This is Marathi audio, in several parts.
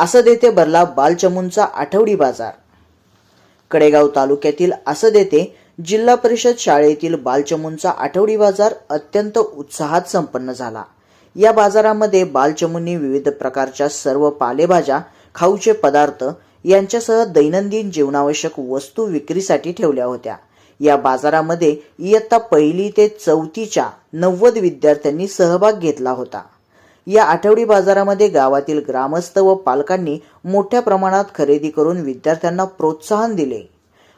असद येथे भरला बालचमूंचा आठवडी बाजार. कडेगाव तालुक्यातील असद येथे जिल्हा परिषद शाळेतील बालचमूंचा आठवडी बाजार अत्यंत उत्साहात संपन्न झाला. या बाजारामध्ये बालचमूंनी विविध प्रकारच्या सर्व पालेभाज्या खाऊचे पदार्थ यांच्यासह दैनंदिन जीवनावश्यक वस्तू विक्रीसाठी ठेवल्या होत्या. या बाजारामध्ये इयत्ता पहिली ते चौथीच्या नव्वद विद्यार्थ्यांनी सहभाग घेतला होता. या आठवडी बाजारामध्ये गावातील ग्रामस्थ व पालकांनी मोठ्या प्रमाणात खरेदी करून विद्यार्थ्यांना प्रोत्साहन दिले.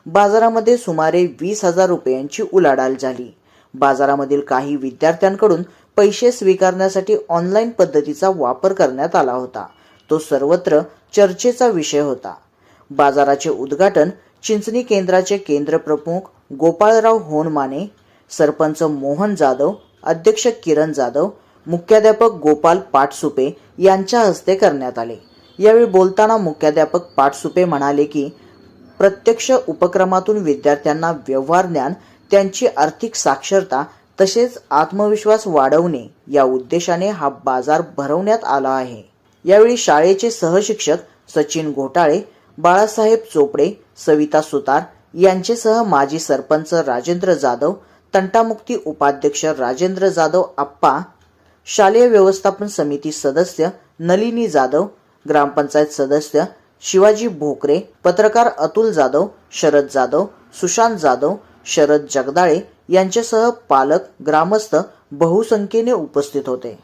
बाजारामध्ये सुमारे वीस हजार रुपयांची उलाढाल झाली. बाजारामधील काही विद्यार्थ्यांकडून पैसे स्वीकारण्यासाठी ऑनलाईन पद्धतीचा वापर करण्यात आला होता. तो सर्वत्र चर्चेचा विषय होता. बाजाराचे उद्घाटन चिंचणी केंद्राचे केंद्र प्रमुख गोपाळराव होनमाने सरपंच मोहन जाधव अध्यक्ष किरण जाधव मुख्याध्यापक गोपाल पाटसुपे यांच्या हस्ते करण्यात आले. यावेळी बोलताना मुख्याध्यापक पाटसुपे म्हणाले की प्रत्यक्ष उपक्रमातून विद्यार्थ्यांना व्यवहार ज्ञान त्यांची आर्थिक साक्षरता तसेच आत्मविश्वास वाढवणे या उद्देशाने हा बाजार भरवण्यात आला आहे. यावेळी शाळेचे सहशिक्षक सचिन घोटाळे बाळासाहेब चोपडे सविता सुतार यांचेसह माजी सरपंच राजेंद्र जाधव तंटामुक्ती उपाध्यक्ष राजेंद्र जाधव आप्पा शालेय व्यवस्थापन समिती सदस्य नलिनी जाधव ग्रामपंचायत सदस्य शिवाजी भोकरे पत्रकार अतुल जाधव शरद जाधव सुशांत जाधव शरद जगदाळे यांच्यासह पालक ग्रामस्थ बहुसंख्येने उपस्थित होते.